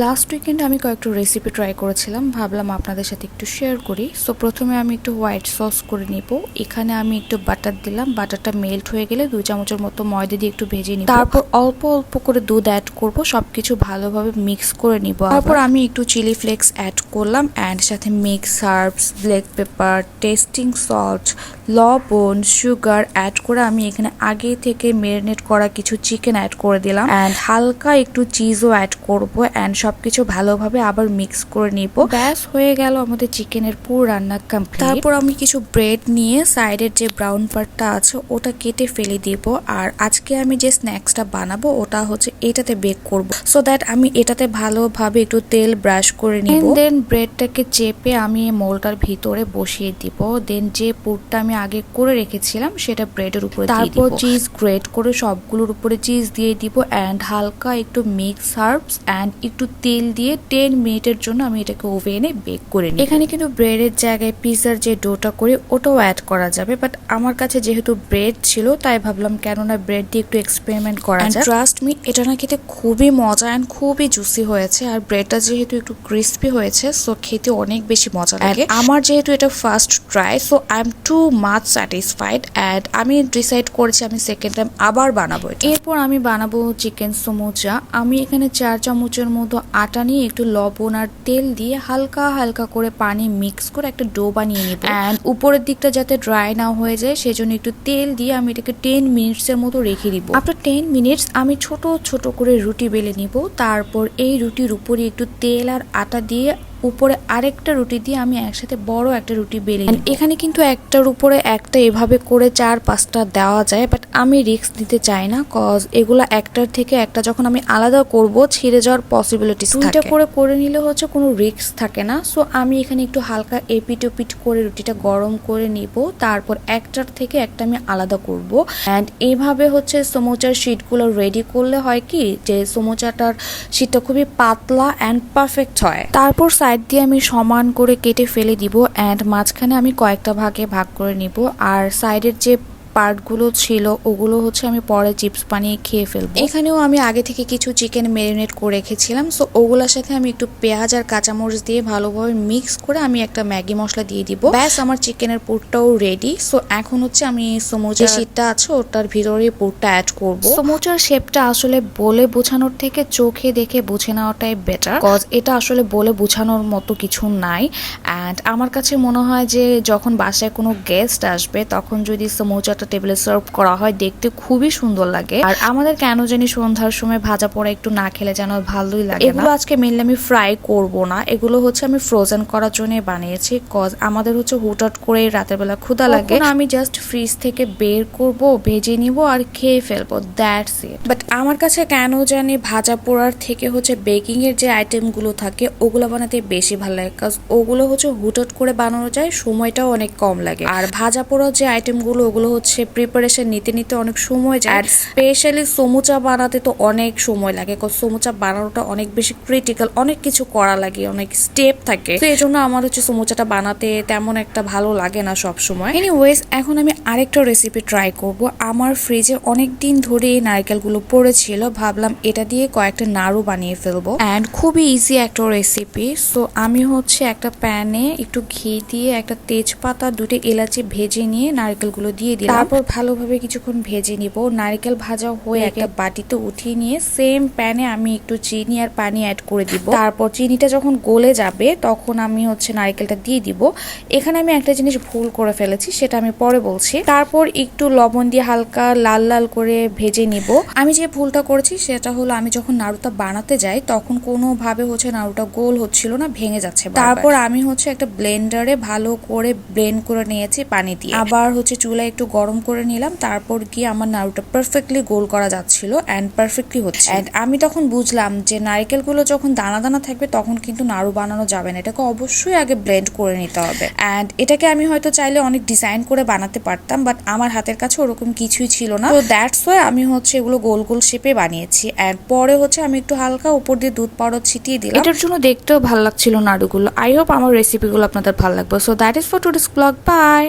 Last উইকেন্ডে আমি কয়েকটা রেসিপি ট্রাই করেছিলাম ভাবলাম আপনাদের সাথে একটু শেয়ার করি। সো প্রথমে আমি একটু হোয়াইট সস করে নিব। এখানে আমি একটু বাটার দিলাম। বাটারটা মেল্ট হয়ে গেলে দুই চামচের মতো ময়দা দিয়ে একটু ভেজে নিব। তারপর অল্প অল্প করে দুধ অ্যাড করব। সবকিছু ভালোভাবে মিক্স করে নিব তারপর আমি একটু চিলি ফ্লেক্স অ্যাড করলাম। অ্যান্ড সাথে mix herbs black pepper tasting salt লবণ সুগার অ্যাড করে আমি এখানে আগে থেকে মেরিনেট করা কিছু চিকেন অ্যাড করে দিলাম অ্যান্ড হালকা একটু চিজও অ্যাড করব অ্যান্ড সবকিছু ভালোভাবে আবার মিক্স করে নিব। ব্যাস, হয়ে গেল আমাদের চিকেনের পুরো রান্না কমপ্লিট তারপর আমি কিছু ব্রেড নিয়ে সাইডের যে ব্রাউন পার্টটা আছে, ওটা কেটে ফেলে দিব। আর আজকে আমি যে স্ন্যাক্সটা বানাবো, ওটা হচ্ছে এটাতে বেক করব। সো দ্যাট আমি এটাতে ভালোভাবে একটু তেল ব্রাশ করে নিব। দেন ব্রেডটাকে চেপে আমি মোলটার ভিতরে বসিয়ে দিব। দেন যে পুরটা আমি আগে করে রেখেছিলাম সেটা ব্রেডের উপরে তারপর চিজ গ্রেট করে সবগুলোর উপরে চিজ দিয়ে দিব অ্যান্ড হালকা একটু মিক্স হার্বস অ্যান্ড একটু তেল দিয়ে টেন মিনিটের জন্য আমি এটাকে ওভেনে বেক করে নিই এখানে কিন্তু ব্রেডের জায়গায় পিজার যে ডোটা করি ওটাও অ্যাড করা যাবে বাট আমার কাছে যেহেতু ব্রেড ছিল তাই ভাবলাম কেননা ব্রেড দিয়ে একটু এক্সপেরিমেন্ট করা যায় ট্রাস্ট মি এটা না খেতে খুবই মজা অ্যান্ড খুবই জুসি হয়েছে আর ব্রেডটা যেহেতু একটু ক্রিস্পি হয়েছে সো খেতে অনেক বেশি মজা লাগে। আমার যেহেতু এটা first try so I am too much satisfied and আমি ডিসাইড করেছি আমি সেকেন্ড টাইম আবার বানাবো এরপর আমি বানাবো চিকেন সমোচা। আমি এখানে চার চামচের মতো আটা নিয়ে একটু লবণ আর তেল দিয়ে হালকা হালকা করে পানি মিক্স করে একটা ডো বানিয়ে নিব। অ্যান্ড উপরের দিকটা যাতে ড্রাই না হয়ে যায়, সেজন্য একটু তেল দিয়ে আমি এটাকে টেন মিনিটস এর মতো রেখে দিব। আফটার টেন মিনিটস আমি ছোট ছোট করে রুটি বেলে নিব। তারপর এই রুটির উপরে একটু তেল আর আটা দিয়ে উপরে আরেকটা রুটি দিয়ে আমি একসাথে বড় একটা রুটি বেলে। এখানে কিন্তু একটার উপরে একটা এভাবে করে চার পাঁচটা দেওয়া যায় বাট আমি রিস্ক নিতে চাই না কজ এগুলা একটার থেকে একটা যখন আমি আলাদা করব ছিঁড়ে যাওয়ার পসিবিলিটিস দুইটা করে করে নিলে হচ্ছে কোনো রিস্ক থাকে না। সো আমি এখানে একটু হালকা এপিট ওপিট করে রুটিটা গরম করে নিব তারপর একটার থেকে একটা আমি আলাদা করব। অ্যান্ড এইভাবে হচ্ছে সমোচার শিটগুলো রেডি করলে হয় কি যে সমোচাটার শিটটা খুবই পাতলা অ্যান্ড পারফেক্ট হয়। তারপর সাইড দিয়ে আমি সমান করে কেটে ফেলে দিব অ্যান্ড মাঝখানে আমি কয়েকটা ভাগে ভাগ করে নিব। আর সাইডের যে পার্টগুলো ছিল ওগুলো হচ্ছে আমি পরে চিপস বানিয়ে খেয়ে ফেলব। এখানেও আমি আগে থেকে কিছু চিকেন ম্যারিনেট করে রেখেছিলাম সো ওগুলোর সাথে আমি একটু পেঁয়াজ আর কাঁচামরিচ দিয়ে ভালোভাবে মিক্স করে আমি একটা ম্যাগি মশলা দিয়ে দিব। ব্যাস আমার চিকেনের পুরটাও রেডি সো এখন হচ্ছে আমি সমোচা শীতটা আছে ওটার ভিতরে পুরটা অ্যাড করব। সমোচার শেপটা আসলে বলে বোঝানোর থেকে চোখে দেখে বুঝে নেওয়াটাই বেটার কজ এটা আসলে বলে বোঝানোর মতো কিছু নাই। অ্যান্ড আমার কাছে মনে হয় যে যখন বাসায় কোনো গেস্ট আসবে তখন যদি সমোচাটা টেবিলে সার্ভ করা হয় দেখতে খুবই সুন্দর লাগে। আর আমাদের কেন জানি সন্ধ্যার সময় ভাজা পোড়া একটু না খেলে যেন ভালোই লাগে এগুলো আজকে মেনলি আমি ফ্রাই করব না। এগুলো হচ্ছে আমি ফ্রোজেন করার জন্য বানিয়েছি কজ আমাদের হচ্ছে হুটহাট করে রাতের বেলা ক্ষুধা লাগে। আমি জাস্ট ফ্রিজ থেকে বের করব ভেজে নিব আর খেয়ে ফেলব দ্যাটস ইট বাট আমার কাছে কেন জানি ভাজা পোড়ার থেকে হচ্ছে বেকিং এর যে আইটেমগুলো থাকে ওগুলো বানাতে বেশি ভালো লাগে। কাজ ওগুলো হচ্ছে হুটহাট করে বানানো যায় সময়টাও অনেক কম লাগে। আর ভাজা পোড়ার যে আইটেমগুলো ওগুলো হচ্ছে প্রিপারেশন নিতে নিতে অনেক সময় যায়। আর স্পেশালি সমুচা বানাতে তো অনেক সময় লাগে সমুচা বানানোটা অনেক বেশি ক্রিটিক্যাল অনেক কিছু করা লাগে, অনেক স্টেপ থাকে। তো এই জন্য আমার হচ্ছে সমুচাটা বানাতে তেমন একটা ভালো লাগে না সব সময় এনিওয়েজ এখন আমি আরেকটা রেসিপি ট্রাই করব। আমার ফ্রিজে অনেক দিন ধরে এই নারকেলগুলো পড়েছিল, ভাবলাম এটা দিয়ে কয়েকটা নাড়ু বানিয়ে ফেলব। অ্যান্ড খুবই ইজি একটা রেসিপি সো আমি হচ্ছে একটা প্যানে একটু ঘি দিয়ে একটা তেজপাতা, দুটো এলাচি ভেজে নিয়ে নারকেলগুলো দিয়ে দিলাম। তারপর ভালোভাবে কিছুক্ষণ ভেজে নিব। নারকেল ভাজা হয়ে একটা বাটিতে উঠিয়ে নিয়ে সেম প্যানে আমি একটু চিনি আর পানি অ্যাড করে দিব। তারপর চিনিটা যখন গলে যাবে তখন আমি হচ্ছে নারকেলটা দিয়ে দিব। এখানে আমি একটা জিনিস ভুল করে ফেলেছি সেটা আমি পরে বলছি। তারপর একটু লবণ দিয়ে হালকা লাল লাল করে ভেজে নিব। আমি যে ভুলটা করেছি সেটা হলো আমি যখন নাড়ুটা বানাতে যাই তখন কোনোভাবে হচ্ছে নাড়ুটা গোল হচ্ছিল না ভেঙে যাচ্ছে তারপর আমি হচ্ছে একটা ব্লেন্ডারে ভালো করে ব্লেন্ড করে নিয়েছি পানি দিয়ে। আবার হচ্ছে চুলায় একটু গরম করে নিলাম তারপর গিয়ে আমার নাড়ুটা পারফেক্টলি গোল করা যাচ্ছিল অ্যান্ড পারফেক্টলি হচ্ছে। অ্যান্ড আমি তখন বুঝলাম যে নারকেলগুলো যখন দানা দানা থাকবে তখন কিন্তু নাড়ু বানানো যাবে না এটাকে অবশ্যই আগে ব্লেন্ড করে নিতে হবে। অ্যান্ড এটাকে আমি হয়তো চাইলে অনেক ডিজাইন করে বানাতে পারতাম বাট আমার হাতের কাছে ওরকম কিছুই ছিল না। তো দ্যাটস ওয়াই আমি হচ্ছে এগুলো গোল গোল শেপে বানিয়েছি। অ্যান্ড পরে হচ্ছে আমি একটু হালকা উপর দিয়ে দুধ পাউডার ছিটিয়ে দিলাম। এটার জন্য দেখতেও ভালো লাগছিল নাড়ুগুলো। আই হোপ আমার রেসিপিগুলো আপনাদের ভালো লাগবে। So that is for today's blog bye